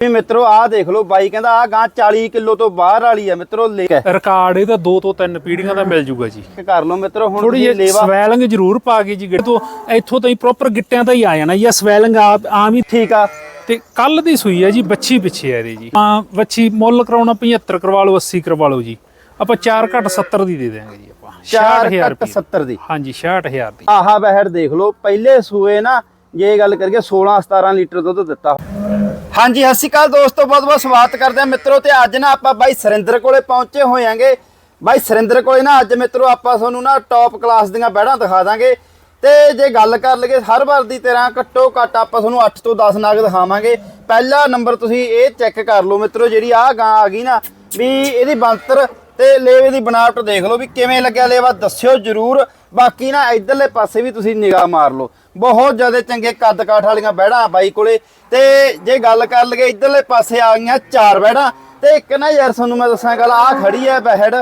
ਵੀ ਮਿੱਤਰੋ ਆਹ ਦੇਖ ਲਓ ਬਾਈ ਕਹਿੰਦਾ ਆਹ ਗਾਂ 40 ਕਿਲੋ ਤੋਂ ਬਾਹਰ ਵਾਲੀ ਆ ਮਿੱਤਰੋ ਲੈ ਕੇ। ਰਿਕਾਰਡ ਇਹਦਾ ਦੋ ਤੋਂ ਤਿੰਨ ਪੀੜ੍ਹੀਆਂ ਦਾ ਮਿਲ ਜੂਗਾ ਜੀ। ਕਰ ਲਓ ਮਿੱਤਰੋ ਹੁਣ ਥੋੜੀ ਜਿਹੀ ਲੇਵਾ ਸਵੈਲਿੰਗ ਜ਼ਰੂਰ ਪਾ ਗਈ ਜੀ ਤੋਂ ਇੱਥੋਂ ਤਾਈਂ ਪ੍ਰੋਪਰ ਗਿੱਟਿਆਂ ਤਾਂ ਹੀ ਆ ਜਾਣਾ ਜਾਂ ਸਵੈਲਿੰਗ ਆਮ ਹੀ ਠੀਕ ਆ। ਤੇ ਕੱਲ ਦੀ ਸੂਈ ਹੈ ਜੀ ਬੱਚੀ ਪਿੱਛੇ ਹੈ ਇਹਦੇ ਜੀ। ਹਾਂ ਬੱਚੀ ਮੁੱਲ ਕਰਾਉਣਾ 75 ਕਰਵਾ ਲਓ 80 ਕਰਵਾ ਲਓ ਜੀ। ਆਪਾਂ 4 ਘੱਟ 70 ਦੀ ਦੇ ਦਿਆਂਗੇ ਜੀ ਆਪਾਂ। 4 66000 ਕੱਟ ਰੁਪਏ 70 ਦੀ। ਹਾਂਜੀ 66000 ਦੀ। ਆਹਾ ਬਹਿੜ ਦੇਖ ਲਓ ਪਹਿਲੇ ਸੂਏ ਨਾ ਜੇ ਗੱਲ ਕਰੀਏ 16 17 ਲੀਟਰ ਦੁੱਧ ਦਿੱਤਾ। ਹਾਂਜੀ, ਸਤਿ ਸ਼੍ਰੀ ਅਕਾਲ ਦੋਸਤੋ, ਬਹੁਤ ਬਹੁਤ ਸਵਾਗਤ ਕਰਦੇ ਆ ਮਿੱਤਰੋ ਤੇ ਅੱਜ ਨਾ ਆਪਾਂ ਬਾਈ ਸਰਿੰਦਰ ਕੋਲੇ ਪਹੁੰਚੇ ਹੋਏ ਹੋਇਆਂਗੇ ਬਾਈ ਸਰਿੰਦਰ ਕੋਲੇ ਨਾ ਅੱਜ ਮਿੱਤਰੋ ਆਪਾਂ ਤੁਹਾਨੂੰ ਨਾ ਟੌਪ ਕਲਾਸ ਦੀਆਂ ਬੈੜਾਂ ਦਿਖਾ ਦਾਂਗੇ। ਤੇ ਜੇ ਗੱਲ ਕਰ ਲਈਏ ਹਰ ਵਾਰ ਦੀ ਤਰ੍ਹਾਂ ਘੱਟੋ ਘੱਟ ਆਪਾਂ ਤੁਹਾਨੂੰ 8 ਤੋਂ 10 ਨਾਗ ਦਿਖਾਵਾਂਗੇ। ਪਹਿਲਾ ਨੰਬਰ ਤੁਸੀਂ ਇਹ ਚੈੱਕ ਕਰ ਲਓ ਮਿੱਤਰੋ, ਜਿਹੜੀ ਆਹ ਗਾਂ ਆ ਗਈ ਨਾ, ਵੀ ਇਹਦੀ ਬੰਤਰ ਤੇ ਲੇਵੇ ਦੀ ਬਣਾਵਟ ਦੇਖ ਲਓ ਵੀ ਕਿਵੇਂ ਲੱਗਿਆ ਲੇਵਾ, ਦੱਸਿਓ ਜਰੂਰ। ਬਾਕੀ ਨਾ ਇਧਰਲੇ ਪਾਸੇ ਵੀ ਤੁਸੀਂ ਨਿਗਾਹ ਮਾਰ ਲਓ। ਬਹੁਤ ਜ਼ਿਆਦਾ ਚੰਗੇ ਕੱਦ ਕਾਠ ਵਾਲੀਆਂ ਬੈੜਾਂ ਬਾਈ ਕੋਲੇ। ਤੇ ਜੇ ਗੱਲ ਕਰ ਲਈਏ, ਇਧਰਲੇ ਪਾਸੇ ਆ ਗਈਆਂ ਚਾਰ ਬੈੜਾਂ। ਤੇ ਇੱਕ ਨਾ ਯਾਰ ਤੁਹਾਨੂੰ ਮੈਂ ਦੱਸਾਂ ਗੱਲ ਆ ਖੜੀ ਹੈ ਬਹਿੜ।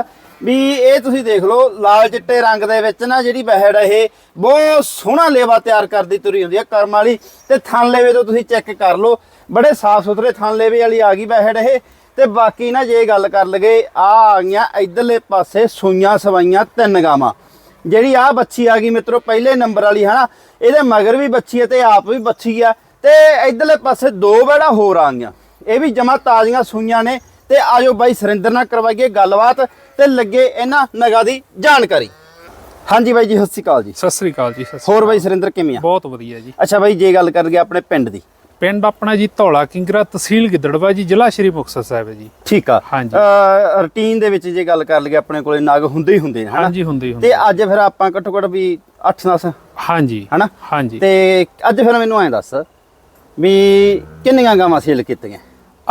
ਵੀ ਇਹ ਤੁਸੀਂ ਦੇਖ ਲਓ, ਲਾਲ ਚਿੱਟੇ ਰੰਗ ਦੇ ਵਿੱਚ ਨਾ ਜਿਹੜੀ ਬਹਿੜ ਇਹ, ਬਹੁਤ ਸੋਹਣਾ ਲੇਵਾ ਤਿਆਰ ਕਰਦੀ ਤੁਰੀ ਹੁੰਦੀ ਹੈ ਕਰਮ ਵਾਲੀ। ਤੇ ਥਣ ਲੇਵੇ ਤੋਂ ਤੁਸੀਂ ਚੈੱਕ ਕਰ ਲਓ, ਬੜੇ ਸਾਫ਼ ਸੁਥਰੇ ਥਣ ਲੇਵੇ ਵਾਲੀ ਆ ਗਈ ਬਹਿੜ ਇਹ। ਤੇ ਬਾਕੀ ਨਾ ਜੇ ਗੱਲ ਕਰ ਲਗੇ ਆ ਆ ਗਈਆਂ ਇਧਰਲੇ ਪਾਸੇ ਸੂਈਆਂ ਸਵਾਈਆਂ ਤਿੰਨ ਗਾਵਾਂ। ਜਿਹੜੀ ਆ ਬੱਚੀ ਆ ਗਈ ਮਿੱਤਰੋ ਪਹਿਲੇ ਨੰਬਰ ਵਾਲੀ ਹਨਾ? ਇਹਦੇ ਮਗਰ ਵੀ ਬੱਚੀ ਹੈ ਤੇ ਆਪ ਵੀ ਬੱਚੀ ਆ। ਤੇ ਇਧਰਲੇ ਪਾਸੇ ਦੋ ਬੜਾ ਹੋਰ ਆ ਗਈਆਂ। ਇਹ ਵੀ ਜਮਾ ਤਾਜ਼ੀਆਂ ਸੂਈਆਂ ਨੇ। ਤੇ ਆਜੋ ਬਾਈ ਸਰਿੰਦਰ ਨਾਲ ਕਰਵਾਈਏ ਗੱਲਬਾਤ ਤੇ ਲੱਗੇ ਇਹਨਾਂ ਨਗਾ ਦੀ ਜਾਣਕਾਰੀ। ਹਾਂਜੀ ਬਾਈ ਜੀ ਸਤਿ ਸ਼੍ਰੀ ਅਕਾਲ ਜੀ। ਸਤਿ ਸ੍ਰੀ ਅਕਾਲ ਜੀ ਸਤਿ ਸ੍ਰੀ ਹੋਰ ਬਾਈ ਸਰਿੰਦਰ ਕਿਵੇਂ ਆ। ਬਹੁਤ ਵਧੀਆ ਜੀ। ਅੱਛਾ ਬਾਈ ਜੇ ਗੱਲ ਕਰ ਗਏ ਆਪਣੇ ਪਿੰਡ ਦੀ। ਪਿੰਡ ਆਪਣਾ ਜੀ ਧੌਲਾ ਕਿੰਗਰਾ ਤਹਿਸੀਲ ਗਿੱਦੜਵਾ ਜੀ ਜ਼ਿਲ੍ਹਾ ਸ਼੍ਰੀ ਮੁਕਤਸਰ ਸਾਹਿਬ ਹੈ ਜੀ। ਠੀਕ ਆ। ਹਾਂਜੀ। ਰੁਟੀਨ ਦੇ ਵਿੱਚ ਜੇ ਗੱਲ ਕਰ ਲਈਏ ਆਪਣੇ ਕੋਲੇ ਨਗ ਹੁੰਦੇ ਹੀ ਹੁੰਦੇ ਨੇ ਹਨਾ? ਹਾਂਜੀ ਹੁੰਦੀ ਹੁੰਦੀ ਤੇ ਅੱਜ ਫਿਰ ਆਪਾਂ ਘੱਟੋ ਘੱਟ ਵੀ 8-10 ਹਾਂਜੀ ਹਨਾ? ਹਾਂਜੀ। ਤੇ ਅੱਜ ਫਿਰ ਮੈਨੂੰ ਐਂ ਦੱਸ ਵੀ ਕਿੰਨੀਆਂ ਗਾਵਾਂ ਸੇਲ ਕੀਤੀਆਂ?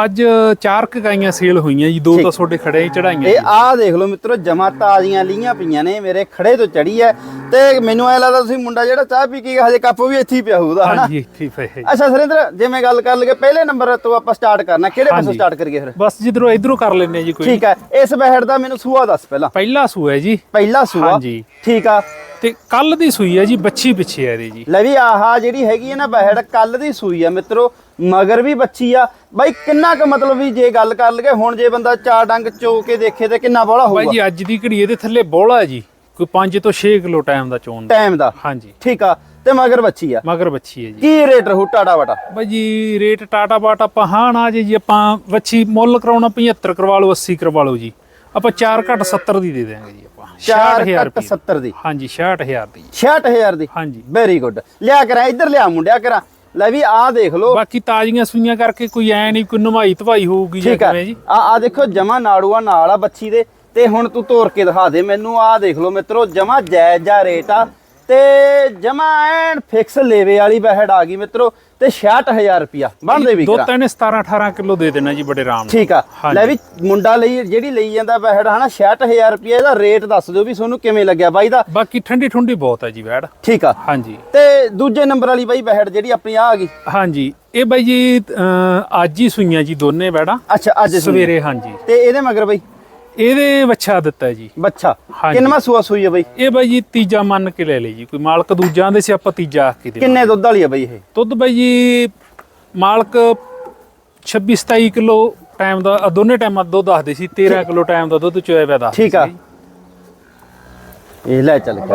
ਅੱਜ ਚਾਰ ਕੁ ਗਾਈਆਂ ਸੇਲ ਹੋਈਆਂ ਜੀ ਦੋ ਤਾਂ ਤੁਹਾਡੇ ਖੜੇ ਹੀ ਚੜਾਈਆਂ ਇਹ ਆਹ ਦੇਖ ਲਓ ਮਿੱਤਰੋ ਜਮਾ ਤਾਜ਼ੀਆਂ ਲੀਆਂ ਪਈਆਂ ਨੇ ਮੇਰੇ ਖੜੇ ਤੋਂ ਚੜੀ ਐ। ਤੇ ਮੈਨੂੰ ਐ ਲੱਗਦਾ ਤੁਸੀਂ ਮੁੰਡਾ ਜਿਹੜਾ ਚਾਹ ਪੀ ਕੇ ਹਜੇ ਕੱਪ ਵੀ ਇੱਥੇ ਹੀ ਪਿਆ ਹੋਊਗਾ ਹਨਾ? ਹਾਂਜੀ ਇੱਥੇ ਹੀ ਪਏ। ਅੱਛਾ ਸਰਿੰਦਰ ਜਿਵੇਂ ਗੱਲ ਕਰ ਲਈਏ ਪਹਿਲੇ ਨੰਬਰ ਤੋਂ ਆਪਾਂ ਸਟਾਰਟ ਕਰਨਾ ਕਿਹੜੇ ਪਾਸੋਂ। ਸਟਾਰਟ ਕਰੀਏ ਫਿਰ? ਬਸ ਜਿੱਧਰੋਂ ਇਧਰੋਂ ਕਰ ਲੈਨੇ ਜੀ ਕੋਈ ਠੀਕ ਹੈ ਇਸ ਬਹਿੜ ਦਾ ਮੈਨੂੰ ਸੂਆ ਦੱਸ ਪਹਿਲਾਂ। ਪਹਿਲਾ ਸੂਆ ਹੈ ਜੀ। ਪਹਿਲਾ ਸੂਆ। ਹਾਂਜੀ। ਠੀਕ ਆ। ਤੇ ਕੱਲ ਦੀ ਸੂਈ ਹੈ ਜੀ ਬੱਚੀ ਪਿੱਛੇ ਹੈ ਇਹਦੇ ਜੀ। ਲੈ ਵੀ ਆਹਾ ਜਿਹੜੀ ਹੈਗੀ ਹੈ ਨਾ ਬਹਿੜ ਕੱਲ ਦੀ ਸੂਈ ਆ ਮਿੱਤਰੋ। ਮਗਰ ਵੀ ਬੱਚੀ ਆ। ਬਾਈ ਕਿੰਨਾ ਕੁ ਮਤਲਬ ਵੀ ਜੇ ਗੱਲ ਕਰ ਲਈਏ ਹੁਣ ਜੇ ਬੰਦਾ ਚਾਰ ਡੰਗ ਚੋ ਕੇ ਦੇਖੇ ਤੇ ਕਿੰਨਾ ਬੋਲਾ ਬਾਈ ਹੋਊਗਾ? ਜੀ ਅੱਜ ਦੀ ਘੜੀ ਇਹਦੇ ਥੱਲੇ ਬੋਲਾ ਜੀ। ਕੋਈ 5 ਤੋਂ 6 ਕਿਲੋ ਟਾਈਮ ਦਾ ਚੋਣ ਟਾਈਮ ਦਾ। ਹਾਂਜੀ। ਠੀਕ ਆ। ਤੇ ਮਗਰ ਬੱਚੀ ਆ। ਮਗਰ ਬੱਚੀ ਹੈ ਜੀ। ਕੀ ਰੇਟ ਰਹੂ ਟਾਟਾ ਵਟਾ? ਬਾਈ ਜੀ ਰੇਟ ਟਾਟਾ ਬਾਟ ਆਪਾਂ ਹਾਂ ਨਾ ਜੀ ਜੇ ਆਪਾਂ ਵੱਛੀ ਮੁੱਲ ਕਰਾਉਣਾ 75 ਕਰਵਾ ਲਓ 80 ਕਰਵਾ ਲਓ ਜੀ। ਆਪਾਂ 4 ਘੱਟ 70 ਦੀ ਦੇ ਦਿਆਂਗੇ ਜੀ ਆਪਾਂ। 4 66000 ਕੱਟ ਰੁਪਏ 70 ਦੀ। ਹਾਂਜੀ 66000 ਦੀ। 66000 ਦੀ। ਹਾਂਜੀ। ਵੈਰੀ ਗੁੱਡ ਲਿਆ ਕਰਾਂ ਇੱਧਰ ਲਿਆ ਮੁੰਡਿਆ ਕਰਾਂ। ਲੈ ਵੀ ਆਹ ਦੇਖ ਲਓ। ਬਾਕੀ ਤਾਜ਼ੀਆਂ ਸੂਈਆਂ ਕਰਕੇ ਕੋਈ ਐ ਨਹੀਂ ਕੋਈ ਨਵਾਈ ਧਵਾਈ ਹੋਊਗੀ ਜਾਂ ਆ। ਕਿਵੇਂ ਜੀ? ਆ ਆ ਦੇਖੋ ਜਮਾ ਨਾੜੂਆ ਨਾਲ ਆ ਬੱਚੀ ਦੇ। ਤੇ ਹੁਣ ਤੂੰ ਤੋੜ ਕੇ ਦਿਖਾ ਦੇ ਮੈਨੂੰ। ਆਹ ਦੇਖ ਲਓ ਮਿੱਤਰੋ ਜਮਾ ਜਾਇਜ਼ ਜਾ ਰੇਟ ਆ। ਤੇ ਜਮਾ ਐਨ ਫਿਕਸ ਲੇਵੇ ਵਾਲੀ ਬਹਿੜ ਆ ਗਈ ਮਿੱਤਰੋ। ਤੇ 66000 ਰੁਪਿਆ ਬਣਦੇ ਵੀ ਦੋ ਤਿੰਨ 17 18 ਕਿਲੋ ਦੇ ਦੇਣਾ ਜੀ ਬੜੇ ਆਰਾਮ ਨਾਲ। ਠੀਕ ਆ। ਲੈ ਵੀ ਮੁੰਡਾ ਲਈ ਜਿਹੜੀ ਲਈ ਜਾਂਦਾ ਬਹਿੜ ਹਨਾ 66000 ਰੁਪਏ ਇਹਦਾ ਰੇਟ ਦੱਸ ਦਿਓ ਵੀ ਤੁਹਾਨੂੰ ਕਿਵੇਂ ਲੱਗਿਆ ਬਾਈ ਦਾ। ਬਾਕੀ ਠੰਡੀ ਠੁੰਡੀ ਬਹੁਤ ਹੈ ਜੀ ਵੈੜ ਠੀਕ ਆ। ਹਾਂਜੀ। ਤੇ ਦੂਜੇ ਨੰਬਰ ਵਾਲੀ ਬਾਈ ਬਹਿੜ ਜਿਹੜੀ ਆਪਣੀ ਆ ਆ ਗਈ। ਹਾਂਜੀ ਇਹ ਬਾਈ ਜੀ ਅਹ, ਅੱਜ ਹੀ ਸੂਈਆਂ ਜੀ ਦੋਨੇ ਵੈੜਾਂ। ਅੱਛਾ ਅੱਜ ਸੂਈ। ਸਵੇਰੇ ਹਾਂਜੀ। ਤੇ ਇਹਦੇ ਮਗਰ ਬਾਈ? ਇਹਦੇ ਵੱਛਾ ਦਿੱਤਾ ਜੀ। ਬੱਚਾ ਹਾਂਜੀ। ਕਿੰਨਵਾਂ ਸੂਆ ਸੂਈ ਹੈ ਬਾਈ? ਇਹ ਬਾਈ ਜੀ ਤੀਜਾ ਮੰਨ ਕੇ ਲੈ ਲਈ ਜੀ ਕੋਈ ਮਾਲਕ ਦੂਜਾ ਦੇ ਸੀ ਆਪਾਂ ਤੀਜਾ ਆਖ ਕੇ ਦੇ ਕਿੰਨੇ ਦੁੱਧ ਵਾਲੀ ਹੈ ਬਾਈ ਇਹ? ਦੁੱਧ ਬਾਈ ਜੀ ਮਾਲਕ 26 27 ਕਿਲੋ ਟਾਈਮ ਦਾ ਅ, ਦੋਨੇ ਟਾਈਮਾਂ ਦਾ ਦੁੱਧ ਦੱਸਦੇ ਸੀ 13 ਕਿਲੋ ਟਾਈਮ ਦਾ ਦੁੱਧ ਚੋਇਆ ਪਿਆ ਦੱਸਦੇ ਠੀਕ ਆ। ਸੀ। ਇਹ ਲੈ ਚੱਲ ਕੇ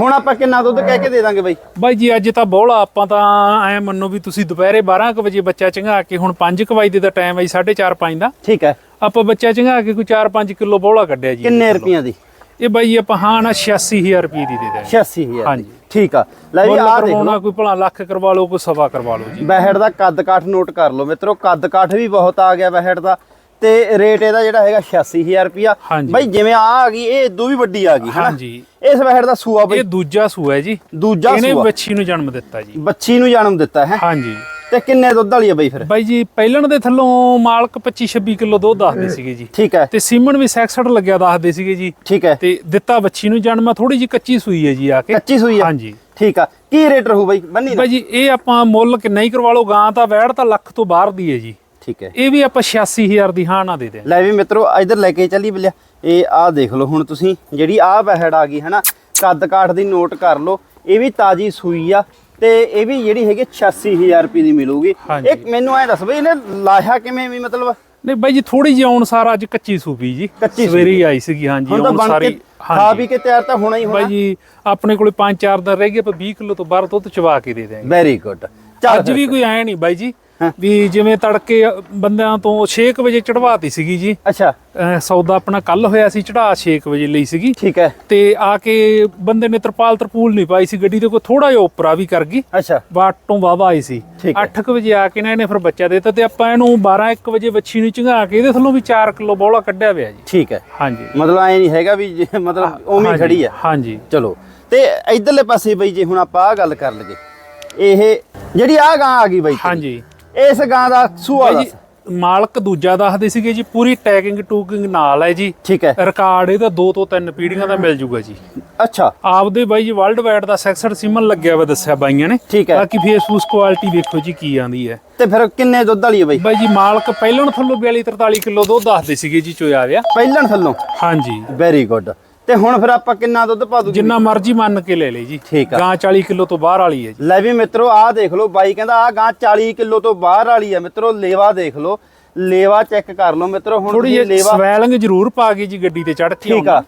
ਹੁਣ ਆਪਾਂ ਕਿੰਨਾ ਦੁੱਧ ਕਹਿ ਕੇ ਦੇ ਦਾਂਗੇ ਬਾਈ? ਬਾਈ ਜੀ ਅੱਜ ਤਾਂ ਬੋਲਾ ਆਪਾਂ ਤਾਂ ਐ ਮੰਨੋ ਵੀ ਤੁਸੀਂ ਦੁਪਹਿਰੇ 12 ਕੁ ਵਜੇ ਬੱਚਾ ਚੰਗਾ ਕੇ ਹੁਣ 5 ਕੁ ਵਜੇ ਦਾ ਟਾਈਮ ਹੈ 4:30 5 ਦਾ। ਠੀਕ ਹੈ। ਆਪਾਂ ਬੱਚਾ ਚੰਗਾ ਕੇ ਕੋਈ 4-5 ਕਿਲੋ ਬੋਲਾ ਕੱਢਿਆ ਜੀ। ਕਿੰਨੇ ਰੁਪਈਆਂ ਦੀ? ਇਹ ਬਾਈ ਆਪਾਂ ਹਾਂ ਨਾ 86000 ਰੁਪਏ ਦੀ ਦੇ ਦਾਂਗੇ 86000 ਹਾਂਜੀ। ਦੀ। ਠੀਕ ਆ। ਲੈ ਵੀ ਆਹ ਦੇਖ ਲਓ। ਕੋਈ ਭਲਾ ਲੱਖ ਕਰਵਾ ਲਓ ਕੋਈ ਸਵਾ ਕਰਵਾ ਲਓ ਜੀ। ਬਹਿੜ ਦਾ ਕੱਦ ਕਾਠ ਨੋਟ ਕਰ ਲਓ ਮਿੱਤਰੋ ਕੱਦ ਕਾਠ ਵੀ ਬਹੁਤ ਆ ਗਿਆ ਬਹਿੜ ਦਾ। ਤੇ ਰੇਟ ਇਹਦਾ ਜਿਹੜਾ ਹੈਗਾ 86000 ਰੁਪਿਆ। ਬਾਈ ਜਿਵੇਂ ਆ ਆ ਗਈ ਇਹ ਇਦੋਂ ਵੀ ਵੱਡੀ ਆ ਗਈ ਹਾਂਜੀ। ਇਸ ਬਹਿੜ ਦਾ ਸੂਆ ਇਹ ਬਾਈ ਦੂਜਾ ਸੂਆ ਹੈ ਜੀ। ਦੂਜਾ ਇਹਨੇ ਸੂਆ। ਬੱਚੀ ਨੂੰ ਜਨਮ ਦਿੱਤਾ ਜੀ। ਬੱਚੀ ਨੂੰ ਜਨਮ ਦਿੱਤਾ ਹੈ? ਹਾਂਜੀ। ਤੇ ਕਿੰਨੇ ਦੁੱਧ ਵਾਲੀ ਹੈ ਬਾਈ ਫਿਰ? ਬਾਈ ਜੀ ਪਹਿਲਣ ਦੇ ਥੱਲੋਂ ਮਾਲਕ 25 26 ਕਿਲੋ ਦੁੱਧ ਦੱਸਦੇ ਸੀਗੇ ਜੀ। ਠੀਕ ਹੈ। ਤੇ ਸੀਮਨ ਵੀ 66 ਲੱਗਿਆ ਦੱਸਦੇ ਸੀਗੇ ਜੀ। ਠੀਕ ਹੈ। ਤੇ ਦਿੱਤਾ ਬੱਚੀ ਨੂੰ ਜਨਮ ਆ ਥੋੜੀ ਜੀ ਕੱਚੀ ਸੂਈ ਹੈ ਜੀ ਆ ਕੇ। ਕੱਚੀ ਸੂਈ ਆ। ਹਾਂਜੀ। ਠੀਕ ਆ। ਕੀ ਰੇਟ ਰਹੂ ਬਾਈ? ਬੰਨੀ ਬਾਈ ਜੀ ਇਹ ਆਪਾਂ ਮੁੱਲ ਕਿੰਨਾ ਹੀ ਕਰਵਾ ਲਓ ਗਾਂ ਤਾਂ ਵੈੜ ਤਾਂ ਲੱਖ ਤੋਂ ਬਾਹਰ ਦੀ ਹੈ ਜੀ। ਠੀਕ ਹੈ। ਇਹ ਵੀ ਆਪਾਂ 86000 ਦੀ ਹਾਂ ਨਾ ਦੇ ਦੇ ਲੈ ਵੀ ਮਿੱਤਰੋ ਇਧਰ ਲੈ ਕੇ ਚੱਲੀ ਬਿਲਿਆ। ਇਹ ਆਹ ਦੇਖ ਲਓ ਹੁਣ ਤੁਸੀਂ ਜਿਹੜੀ ਆਹ ਬਹਿੜ ਆ ਗਈ ਹਨਾ? ਕੱਦ ਕਾਠ ਦੀ ਨੋਟ ਕਰ ਲਓ। ਇਹ ਵੀ ਤਾਜੀ ਸੂਈ ਆ ਤੇ ਇਹ ਵੀ ਜਿਹੜੀ ਹੈਗੀ 86000 ਰੁਪਏ ਦੀ ਮਿਲੂਗੀ। ਇੱਕ ਮੈਨੂੰ ਐ ਦੱਸ ਬਈ ਇਹਨੇ ਲਾਇਆ ਕਿਵੇਂ ਵੀ ਮਤਲਬ? ਨਹੀਂ ਬਾਈ ਜੀ ਥੋੜੀ ਜਿਹੀ ਆਉਣ ਸਾਰ ਅੱਜ ਕੱਚੀ ਸੂਪੀ ਜੀ। ਸਵੇਰੇ ਆਈ ਸੀਗੀ ਹਾਂਜੀ ਹੁਣ ਤਾਂ ਆਉਣ ਸਾਰੀ ਖਾ ਪੀ ਕੇ ਤਿਆਰ ਤਾਂ ਹੋਣਾ ਹੀ ਬਾਈ ਹੋਣਾ ਜੀ ਆਪਣੇ ਕੋਲੇ 5-4 ਦਿਨ ਰਹਿ ਗਏ ਆਪਾਂ 20 ਕਿਲੋ ਤੋਂ ਬਾਹਰ ਦੁੱਧ ਚਵਾ ਕੇ ਦੇ ਦਿਆਂਗੇ। ਵੈਰੀ ਗੁੱਡ ਅੱਜ ਵੀ ਕੋਈ ਆਇਆ ਨਹੀਂ ਬਾਈ ਜੀ। ਵੀ ਜਿਵੇਂ ਤੜਕੇ ਬੰਦਿਆਂ ਤੋਂ 6 ਵਜੇ ਚੜਵਾਤੀ ਸੀਗੀ ਜੀ। ਅੱਛਾ। ਸੌਦਾ ਆਪਣਾ ਕੱਲ ਹੋਇਆ ਸੀ ਚੜਾ 6 ਵਜੇ ਲਈ ਸੀਗੀ। ਠੀਕ ਹੈ। ਤੇ ਆ ਕੇ ਬੰਦੇ ਨੇ ਤਰਪਾਲ ਤਰਪੂਲ ਨਹੀਂ ਪਾਈ ਸੀ ਗੱਡੀ ਦੇ ਕੋਈ ਥੋੜਾ ਜਿਹਾ ਉਪਰਾ ਵੀ ਕਰ ਗਈ। ਅੱਛਾ। ਬਾਟੋਂ ਵਾਵਾ ਆਈ ਸੀ। ਠੀਕ ਹੈ। 8 ਵਜੇ ਆ ਕੇ ਨਾ ਇਹਨੇ ਫਿਰ ਬੱਚਾ ਦਿੱਤਾ ਤੇ ਆਪਾਂ ਇਹਨੂੰ 12 1 ਵਜੇ ਵੱਛੀ ਨੂੰ ਚੰਗਾ ਕੇ ਇਹਦੇ ਥੱਲੋਂ ਵੀ 4 ਕਿਲੋ ਬੋਲਾ ਕੱਢਿਆ ਹੋਇਆ ਜੀ। ਠੀਕ ਹੈ। ਹਾਂਜੀ। ਮਤਲਬ ਐ ਨਹੀਂ ਹੈਗਾ ਵੀ ਮਤਲਬ ਉਵੇਂ ਖੜੀ ਹੈ ਹਾਂਜੀ। ਚਲੋ। ਤੇ ਇਧਰਲੇ ਪਾਸੇ ਬਈ ਜੇ ਹੁਣ ਆਪਾਂ ਆ ਗੱਲ ਕਰ ਲਈਏ ਇਹ ਜਿਹੜੀ ਆ ਗਾਂ ਆ ਗਈ ਬਈ ਹਾਂਜੀ। ਇਸ ਗਾਂ ਦਾ ਸੂਆ ਬਾਈ ਦੱਸ। ਮਾਲਕ ਦੂਜਾ ਦੱਸਦੇ ਸੀਗੇ ਜੀ ਪੂਰੀ ਟੈਗਿੰਗ ਟੂਕਿੰਗ ਨਾਲ ਹੈ ਜੀ। ਠੀਕ ਹੈ। ਰਿਕਾਰਡ ਇਹਦਾ 2 ਤੋਂ 3 ਪੀੜ੍ਹੀਆਂ ਦਾ ਮਿਲ ਜੂਗਾ ਜੀ। ਅੱਛਾ। ਆਪਦੇ ਬਾਈ ਜੀ ਵਰਲਡ ਵਾਈਡ ਦਾ ਸੈਕਸਡ ਸਿਮਨ ਲੱਗਿਆ ਵਾ ਦੱਸਿਆ ਬਾਈਆਂ ਨੇ। ਠੀਕ ਹੈ। ਬਾਕੀ ਫੇਸਬੁੱਕ ਕੁਆਲਿਟੀ ਵੇਖੋ ਜੀ ਕੀ ਆਂਦੀ ਹੈ। ਤੇ ਫਿਰ ਕਿੰਨੇ ਦੁੱਧ ਵਾਲੀ ਹੈ ਬਈ? ਬਾਈ ਜੀ ਮਾਲਕ ਪਹਿਲਾਂ ਥੱਲੋਂ 42 43 ਕਿਲੋ ਦੁੱਧ ਦੱਸਦੇ ਸੀਗੇ ਜੀ ਚੋਇਆ ਵਿਆ। ਪਹਿਲਣ ਥੱਲੋਂ? ਹਾਂਜੀ। ਵੈਰੀ ਗੁੱਡ ਤੇ ਹੁਣ ਫਿਰ ਆਪਾਂ ਕਿੰਨਾ ਦੁੱਧ ਪਾ ਦੂਗੇ? ਜਿੰਨਾ ਮਰਜ਼ੀ ਮੰਨ ਕੇ ਲੈ ਲਈ ਜੀ। ਠੀਕ ਆ। ਗਾਂ 40 ਕਿਲੋ ਤੋਂ ਬਾਹਰ ਵਾਲੀ ਹੈ ਜੀ। ਲੈ ਵੀ ਮਿੱਤਰੋ ਆਹ ਦੇਖ ਲਓ ਬਾਈ ਕਹਿੰਦਾ ਆ ਗਾਂ 40 ਕਿਲੋ ਤੋਂ ਬਾਹਰ ਵਾਲੀ ਹੈ ਮਿੱਤਰੋ ਲੇਵਾ ਦੇਖ ਲਓ। ਲੇਵਾ ਚੈੱਕ ਕਰ ਲਓ ਮਿੱਤਰੋ ਹੁਣ ਥੋੜੀ ਤੁਸੀਂ ਜਿਹੀ ਲੇਵਾ ਸਵੈਲਿੰਗ ਜ਼ਰੂਰ ਪਾ ਗਈ ਜੀ ਗੱਡੀ ਤੇ ਚੜ੍ਹ ਕੇ ਠੀਕ ਆ।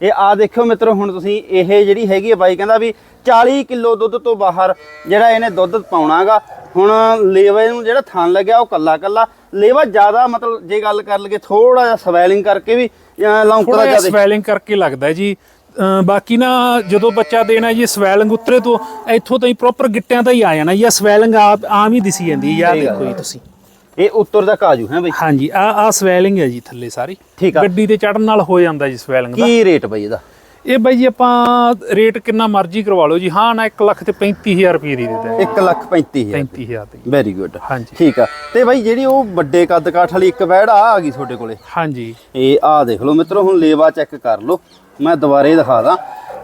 ਇਹ ਆ ਦੇਖਿਓ ਮਿੱਤਰੋ ਹੁਣ ਤੁਸੀਂ ਇਹ ਜਿਹੜੀ ਹੈਗੀ ਹੈ ਬਾਈ ਕਹਿੰਦਾ ਵੀ 40 ਕਿਲੋ ਦੁੱਧ ਤੋਂ ਬਾਹਰ ਜਿਹੜਾ ਇਹਨੇ ਦੁੱਧ ਪਾਉਣਾਗਾ। ਹੁਣ ਲੇਵੇ ਨੂੰ ਜਿਹੜਾ ਥਣ ਲੱਗਿਆ ਉਹ ਕੱਲਾ ਕੱਲਾ ਲੇਵਾ ਜ਼ਿਆਦਾ ਮਤਲਬ ਜੇ ਗੱਲ ਕਰ ਲਈਏ ਥੋੜਾ ਜਿਹਾ ਸਵੈਲਿੰਗ ਕਰਕੇ ਵੀ ਜਿਹਾ ਜ਼ਿਆਦਾ ਸਵੈਲਿੰਗ ਕਰਕੇ ਲੱਗਦਾ ਜੀ। ਬਾਕੀ ਨਾ ਜਦੋਂ ਬੱਚਾ ਦੇਣਾ ਜੀ ਸਵੈਲਿੰਗ ਉਤਰੇ ਤੋਂ ਇੱਥੋਂ ਤਾਈਂ ਪ੍ਰੋਪਰ ਗਿੱਟਿਆਂ ਤਾਂ ਹੀ ਆ ਜਾਣਾ ਜਾਂ। ਸਵੈਲਿੰਗ ਆਪ ਆਮ ਹੀ ਦਿਸੀ ਜਾਂਦੀ ਯਾਰ ਦੇਖੋ ਜੀ ਤੁਸੀਂ। ਇਹ ਉੱਤਰ ਦਾ ਕਾਜੂ ਹੈ ਬਈ। ਹਾਂਜੀ ਆ ਆ ਸਵੈਲਿੰਗ ਹੈ ਜੀ ਥੱਲੇ ਸਾਰੀ। ਗੱਡੀ ਤੇ ਚੜਨ ਨਾਲ ਹੋ ਜਾਂਦਾ ਜੀ ਸਵੈਲਿੰਗ ਦਾ। ਕੀ ਰੇਟ ਬਈ ਇਹਦਾ? ਇਹ ਬਾਈ ਜੀ ਆਪਾਂ ਰੇਟ ਕਿੰਨਾ ਮਰਜ਼ੀ ਕਰਵਾ ਲਓ ਜੀ। ਹਾਂ ਨਾ 1 ਲੱਖ ਤੇ 35000 ਰੁਪਏ ਦੀ ਦੇ ਦਾਂਗੇ 1 ਲੱਖ 35000 35000 ਤੇ ਜੀ। ਵੈਰੀ ਗੁੱਡ ਹਾਂਜੀ। ਠੀਕ ਆ। ਤੇ ਬਾਈ ਜਿਹੜੀ ਉਹ ਵੱਡੇ ਕੱਦ ਕਾਠ ਵਾਲੀ ਇੱਕ ਵੈੜ ਆ ਆ ਗਈ ਤੁਹਾਡੇ ਕੋਲੇ? ਹਾਂਜੀ। ਇਹ ਆ ਦੇਖ ਲਓ ਮਿੱਤਰੋ ਹੁਣ ਲੇਵਾ ਚੈੱਕ ਕਰ ਲਓ। ਮੈਂ ਦੁਬਾਰੇ ਦਿਖਾ ਦਾਂ।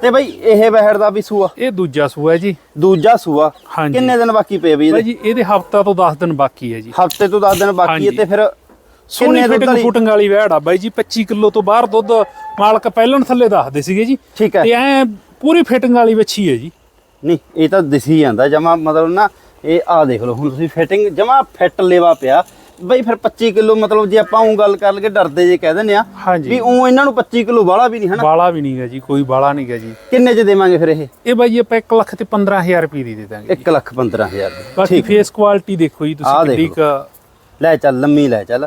ਤੇ ਬਾਈ ਇਹ ਵਹਿੜ ਦਾ ਵੀ ਸੂਆ? ਇਹ ਦੂਜਾ ਸੂਆ ਹੈ ਜੀ। ਦੂਜਾ ਸੂਆ। ਕਿੰਨੇ ਦਿਨ ਬਾਕੀ ਪਏ ਬਈ ਬਾਈ ਇਹਦੇ ਜੀ ਇਹਦੇ ਹਫਤਾ ਤੋਂ 10 ਦਿਨ ਬਾਕੀ ਹੈ ਜੀ। ਹਫ਼ਤੇ ਤੋਂ 10 ਦਿਨ ਬਾਕੀ ਹੈ। ਤੇ ਫਿਰ ਸੋਹਣੀ ਫਿਟਿੰਗ ਫੁਟਿੰਗ ਵਾਲੀ ਵਹਿੜ ਆ ਬਾਈ ਜੀ 25 ਕਿਲੋ ਤੋਂ ਬਾਹਰ ਦੁੱਧ ਮਾਲਕ ਪਹਿਲਾਂ ਥੱਲੇ ਦੱਸਦੇ ਸੀਗੇ ਜੀ। ਠੀਕ ਹੈ। ਤੇ ਐ ਪੂਰੀ ਫਿਟਿੰਗ ਵਾਲੀ ਵੱਛੀ ਹੈ ਜੀ। ਨਹੀਂ ਇਹ ਤਾਂ ਦਿਸੀ ਜਾਂਦਾ ਜਮਾ ਮਤਲਬ ਨਾ ਇਹ ਆ ਦੇਖ ਲਓ ਹੁਣ ਤੁਸੀਂ ਫਿਟਿੰਗ ਜਮਾ ਫਿੱਟ ਲੇਵਾ ਪਿਆ। ਬਈ ਫਿਰ 25 ਕਿਲੋ ਮਤਲਬ ਜੇ ਆਪਾਂ ਉਹ ਗੱਲ ਕਰ ਲਈਏ ਡਰਦੇ ਜੇ ਕਹਿ ਦਿੰਦੇ ਆ ਵੀ ਉਹ ਇਹਨਾਂ ਨੂੰ 25 ਕਿਲੋ ਵਾਲਾ ਵੀ ਨਹੀਂ ਹਨਾ? ਬਾਲਾ ਵੀ ਨਹੀਂਗਾ ਜੀ ਕੋਈ ਬਾਲਾ ਨਹੀਂਗਾ ਜੀ। ਕਿੰਨੇ ਚ ਦੇਵਾਂਗੇ ਫਿਰ ਇਹ? ਇਹ ਬਾਈ ਆਪਾਂ 1 ਲੱਖ ਤੇ 15000 ਰੁਪਏ ਦੀ ਦੇ ਦਾਂਗੇ 1 ਲੱਖ 15000 ਦੀ। ਬਾਕੀ ਫੇਸ ਕੁਆਲਿਟੀ ਦੇਖੋ ਜੀ ਤੁਸੀਂ ਕਿੰਨੀ ਕ ਲੈ ਚੱਲ ਲੰਮੀ ਲੈ ਚੱਲ।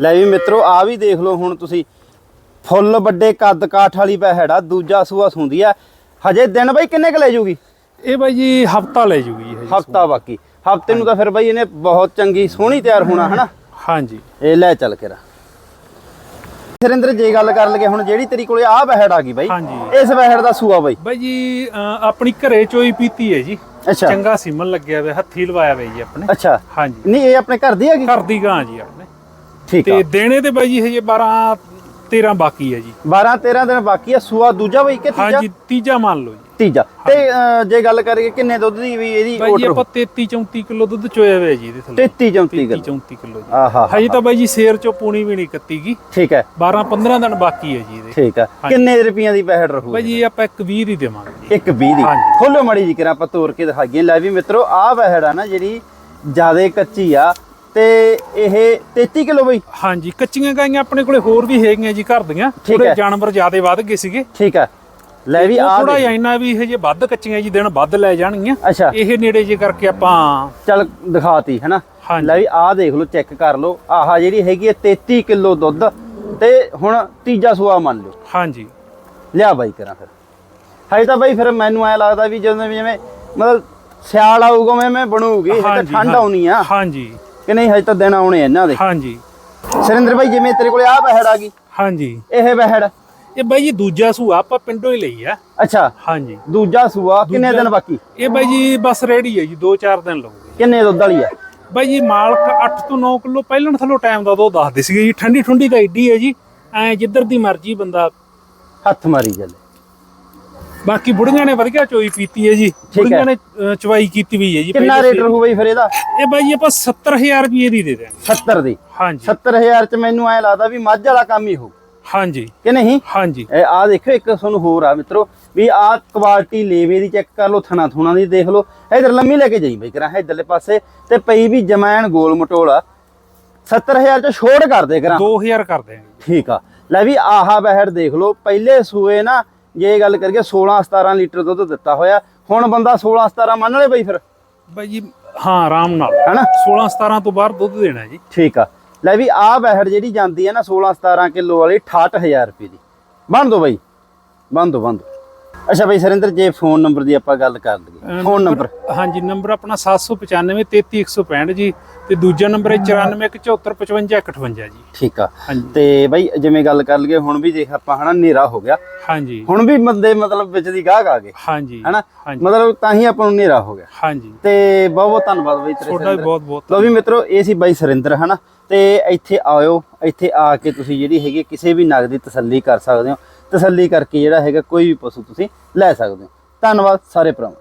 ਲੈ ਵੀ ਮਿੱਤਰੋ ਆ ਵੀ ਦੇਖ ਲਓ ਹੁਣ ਤੁਸੀਂ। ਫੁੱਲ ਵੱਡੇ ਕੱਦ ਕਾਠ ਵਾਲੀ ਪਹਿੜਾ ਦੂਜਾ ਸੂਆ ਸੁੰਦੀ ਆ। ਹਜੇ ਦਿਨ ਬਈ ਕਿੰਨੇ ਕ ਲੈ ਜੂਗੀ? ਇਹ ਬਾਈ ਜੀ ਹਫਤਾ ਲੈ ਜੂਗੀ ਇਹ ਹਫਤਾ ਬਾਕੀ। ਹਫ਼ਤੇ ਨੂੰ ਤਾਂ ਫਿਰ ਬਈ ਇਹਨੇ ਬਹੁਤ ਚੰਗੀ ਸੋਹਣੀ ਤਿਆਰ ਹੋਣਾ ਹਨਾ? ਹਾਂਜੀ। ਇਹ ਲੈ ਚੱਲ ਕੇ ਰਾ। ਸਰਿੰਦਰ ਜੇ ਗੱਲ ਕਰ ਲਗੇ ਹੁਣ ਜਿਹੜੀ ਤੇਰੀ ਕੋਲੇ ਆ ਬਹਿੜ ਆ ਗਈ ਬਾਈ। ਇਸ ਬਹਿੜ ਦਾ ਸੂਆ ਬਾਈ। ਬਾਈ ਜੀ ਆਪਣੀ ਘਰੇ ਚੋਈ ਪੀਤੀ ਹੈ ਜੀ। ਅੱਛਾ। ਚੰਗਾ ਸੀਮਨ ਲੱਗਿਆ ਹੋਇਆ ਹੱਥੀ ਲਵਾਇਆ ਹੋਇਆ ਜੀ ਆਪਣੇ। ਅੱਛਾ। ਹਾਂਜੀ। ਨਹੀਂ ਇਹ ਆਪਣੇ ਘਰ ਦੀ ਹੈਗੀ ਘਰ ਦੀ ਗਾਂ ਜੀ ਆਪਣੇ। ਠੀਕ ਆ। ਤੇ ਦੇਣੇ ਤੇ ਬਾਈ ਜੀ ਹਜੇ 12 13 ਬਾਕੀ ਹੈ ਜੀ। 12 13 ਦਿਨ ਬਾਕੀ ਆ ਸੂਆ ਦੂਜਾ ਬਾਈ ਕਿ ਤੀਜਾ? ਹਾਂਜੀ ਤੀਜਾ ਮੰਨ ਲਓ ਜੀ। ਤੀਜਾ। ਤੇ ਜੇ ਗੱਲ ਕਰੀਏ ਕਿੰਨੇ ਦੁੱਧ ਦੀ ਵੀ ਇਹਦੀ ਬਾਈ ਜੀ order ਆਪਾਂ 33 34 ਕਿਲੋ ਦੁੱਧ ਚੋਇਆ ਹੋਇਆ ਜੀ ਇਹਦੇ ਥੱਲੇ। 33 34 33 ਗੱਲ 34 ਕਿਲੋ ਜੀ। ਆਹਾ ਹਜੇ ਤਾਂ ਬਾਈ ਜੀ ਸ਼ੇਰ ਚੋਂ ਪੂਣੀ ਵੀ ਨਹੀਂ ਕੱਤੀਗੀ ਠੀਕ ਹੈ। 12 15 ਦਿਨ ਬਾਕੀ ਹੈ ਜੀ ਇਹਦੇ। ਠੀਕ ਆ। ਕਿੰਨੇ ਰੁਪਈਆਂ ਦੀ ਪੈਸਟ ਰਹੂ ਬਾਈ ਜੀ ਆਪਾਂ ਇੱਕ 20 ਦੀ ਦੇਵਾਂਗੇ ਜੀ। ਇੱਕ 20 ਦੀ। ਖੋਲੋ ਮੜੀ ਜੀ ਕਰਾਂ ਆਪਾਂ ਤੋੜ ਕੇ ਦਿਖਾਈਏ। ਲੈ ਵੀ ਮਿੱਤਰੋ ਆਹ ਵਹਿੜ ਆ ਨਾ ਜਿਹੜੀ ਜਿਆਦੇ ਕੱਚੀ ਆ ਤੇ ਇਹ 33 ਕਿਲੋ ਬਈ? ਹਾਂਜੀ ਕੱਚੀਆਂ ਗਾਈਆਂ ਆਪਣੇ ਕੋਲੇ ਹੋਰ ਵੀ ਹੈਗੀਆਂ ਜੀ ਘਰ ਦੀਆਂ। ਥੋੜੇ ਹੈ। ਜਾਨਵਰ ਜ਼ਿਆਦੇ ਵੱਧ ਗਏ ਸੀਗੇ। ਠੀਕ ਆ ਲੈ ਵੀ ਆ ਥੋੜਾ ਜਿਹਾ ਇੰਨਾ ਵੀ ਹਜੇ ਵੱਧ ਕੱਚੀਆਂ ਜੀ ਦਿਨ ਵੱਧ ਲੈ ਜਾਣਗੀਆਂ। ਅੱਛਾ। ਇਹ ਨੇੜੇ ਜੇ ਕਰਕੇ ਆਪਾਂ ਚੱਲ ਦਿਖਾਤੀ ਹੈਨਾ। ਲੈ ਵੀ ਆਹ ਦੇਖ ਲਓ ਚੈੱਕ ਕਰ ਲਓ। ਆਹ ਜਿਹੜੀ ਹੈਗੀ ਹੈ 33 ਕਿਲੋ ਦੁੱਧ। ਤੇ ਹੁਣ ਤੀਜਾ ਸੂਆ ਮੰਨ ਲਓ। ਹਾਂਜੀ। ਲਿਆ ਬਾਈ ਕਰਾਂ ਫਿਰ। ਹਜੇ ਤਾਂ ਬਾਈ ਫਿਰ ਮੈਨੂੰ ਐ ਲੱਗਦਾ ਵੀ ਜਦੋਂ ਜਿਵੇਂ ਮਤਲਬ ਸਿਆਲ ਆਊਗਾ ਮੈਂ ਮੈਂ ਬਣੂਗੀ ਤਾਂ ਠੰਡ ਹਾਂ- ਆਉਣੀ ਆ। ਹਾਂਜੀ। ਕਿ ਨਹੀਂ ਹਜੇ ਤਾਂ ਦਿਨ ਆਉਣੇ ਇਹਨਾਂ ਦੇ। ਹਾਂਜੀ। ਸਰਿੰਦਰ ਬਾਈ ਜਿਵੇਂ ਤੇਰੇ ਕੋਲੇ ਆਹ ਬਹਿੜ ਆ ਗਈ। ਹਾਂਜੀ। ਇਹ ਬਹਿੜ? ਇਹ ਬਾਈ ਜੀ ਦੂਜਾ ਸੂਆ ਆਪਾਂ ਪਿੰਡੋਂ ਹੀ ਲਈ ਆ। ਅੱਛਾ। ਹਾਂਜੀ। ਦੂਜਾ ਸੂਆ ਕਿੰਨੇ ਦਿਨ ਬਾਕੀ? ਇਹ ਬਾਈ ਜੀ ਬਸ ਰੈਡੀ ਹੈ ਜੀ 2-4 ਦਿਨ ਲੱਗੂਗੇ ਕਿੰਨੇ ਦੁੱਧ ਵਾਲੀ ਆ? ਬਾਈ ਜੀ ਮਾਲਕ 8 ਤੋਂ 9 ਕਿਲੋ ਪਹਿਲਣ ਥੱਲੋਂ ਟਾਈਮ ਦਾ ਦੋ ਦੱਸਦੇ ਸੀਗੇ ਜੀ ਠੰਡੀ ਠੰਡੀ ਤਾਂ ਏਡੀ ਹੈ ਜੀ ਐ ਜਿੱਧਰ ਦੀ ਮਰਜ਼ੀ ਬੰਦਾ ਹੱਥ ਮਾਰੀ ਚੱਲੇ। ਬਾਕੀ ਬੁੜੀਆਂ ਨੇ ਵਧੀਆ ਚੋਈ ਪੀਤੀ ਹੈ ਜੀ। ਬੁੜੀਆਂ ਨੇ ਚਵਾਈ ਕੀਤੀ ਵੀ ਹੈ ਜੀ। ਕਿੰਨਾ ਰੇਟ ਰਹੂ ਬਈ ਫਿਰ ਇਹਦਾ? ਇਹ ਬਾਈ ਜੀ ਆਪਾਂ 70000 ਰੁਪਏ ਦੀ ਦੇ ਦਿਆਂਗੇ। 70 ਦੀ? ਹਾਂਜੀ। 70000 ਚ ਮੈਨੂੰ ਐ ਲੱਗਦਾ ਵੀ ਮੱਝ ਵਾਲਾ ਕੰਮ ਹੀ ਹੋਊ ਹਾਂਜੀ। ਕਿ ਨਹੀਂ? ਹਾਂਜੀ। ਇਹ ਆ ਦੇਖੋ ਇੱਕ ਤੁਹਾਨੂੰ ਹੋਰ ਆ ਮਿੱਤਰੋ ਵੀ ਆ ਕੁਆਲਿਟੀ ਲੇਵੇ ਦੀ ਚੈੱਕ ਕਰ ਲਓ ਥਣਾ ਥੁਣਾ ਦੀ ਦੇਖ ਲਓ। ਇਧਰ ਲੰਮੀ ਲੈ ਕੇ ਜਾਈ ਬਈ ਕਰਾਂ ਇਧਰਲੇ ਪਾਸੇ। ਤੇ ਪਈ ਵੀ ਜਮੈਨ ਗੋਲ ਮਟੋਲਾ। 70000 ਚ ਛੋੜ ਕਰ ਦੇ ਕਰਾਂ। 2000 ਕਰ ਦਿਆਂਗੇ। ਜੀ। ਠੀਕ ਆ। ਲੈ ਵੀ ਆਹਾ ਬਹਿੜ ਦੇਖ ਲਓ ਪਹਿਲੇ ਸੂਏ ਨਾ ਜੇ ਗੱਲ ਕਰੀਏ 16 17 ਲੀਟਰ ਦੁੱਧ ਦਿੱਤਾ ਹੋਇਆ। ਹੁਣ ਬੰਦਾ 16 17 ਮੰਨ ਲੈ ਬਈ ਫਿਰ। ਬਾਈ ਜੀ ਹਾਂ ਆਰਾਮ ਨਾਲ। ਹੈਨਾ? 16 17 ਤੋਂ ਬਾਹਰ ਦੁੱਧ ਦੇਣਾ ਜੀ। ਠੀਕ ਆ। ਲੈ ਵੀ ਆ ਬਹਿੜ ਜਿਹੜੀ ਜਾਂਦੀ ਹੈ ਨਾ 16 17 ਕਿਲੋ ਵਾਲੀ 68000 ਰੁਪਏ ਦੀ। ਬਣ ਦੋ ਬਈ। ਬਣ ਦੋ ਬਣ ਦੋ ਅੱਛਾ ਬਈ ਸਰਿੰਦਰ ਜੇ ਫੋਨ ਨੰਬਰ ਦੀ ਆਪਾਂ ਗੱਲ ਕਰ ਲਈਏ। ਫੋਨ ਨੰਬਰ ਹਾਂਜੀ ਨੰਬਰ ਆਪਣਾ 795 33165 ਜੀ ਤੇ ਦੂਜਾ ਨੰਬਰ ਹੈ 9474555158 ਜੀ। ਠੀਕ ਆ। ਤੇ ਬਈ ਜਿਵੇਂ ਗੱਲ ਕਰ ਲਈਏ ਹੁਣ ਵੀ ਦੇਖ ਆਪਾਂ ਹਨਾ ਹਨੇਰਾ ਹੋ ਗਿਆ ਹਾਂਜੀ। ਹੁਣ ਵੀ ਬੰਦੇ ਮਤਲਬ ਵਿੱਚ ਦੀ ਗਾਹਕ ਆ ਗਏ। ਹਾਂਜੀ। ਹਨਾ? ਮਤਲਬ ਤਾਂ ਹੀ ਆਪਾਂ ਨੂੰ ਹਨੇਰਾ ਹੋ ਗਿਆ। ਹਾਂਜੀ। ਤੇ ਬਹੁਤ ਬਹੁਤ ਧੰਨਵਾਦ ਬਈ ਤੇਰੇ ਤੁਹਾਡਾ। ਬਹੁਤ ਬਹੁਤ ਲੋ ਵੀ ਮਿੱਤਰੋ ਇਹ ਸੀ ਬਾਈ ਸਰਿੰਦਰ ਹਨਾ। ਤੇ ਇੱਥੇ ਆਇਓ ਇੱਥੇ ਆ ਕੇ ਤੁਸੀਂ ਜਿਹੜੀ ਹੈਗੀ ਕਿਸੇ ਵੀ ਨਗ ਦੀ ਤਸੱਲੀ ਕਰ ਸਕਦੇ ਹੋ। ਤਸੱਲੀ ਕਰਕੇ ਜਿਹੜਾ ਹੈਗਾ ਕੋਈ ਵੀ ਪਸ਼ੂ ਤੁਸੀਂ ਲੈ ਸਕਦੇ ਹੋ। ਧੰਨਵਾਦ ਸਾਰੇ ਭਰਾਵਾਂ।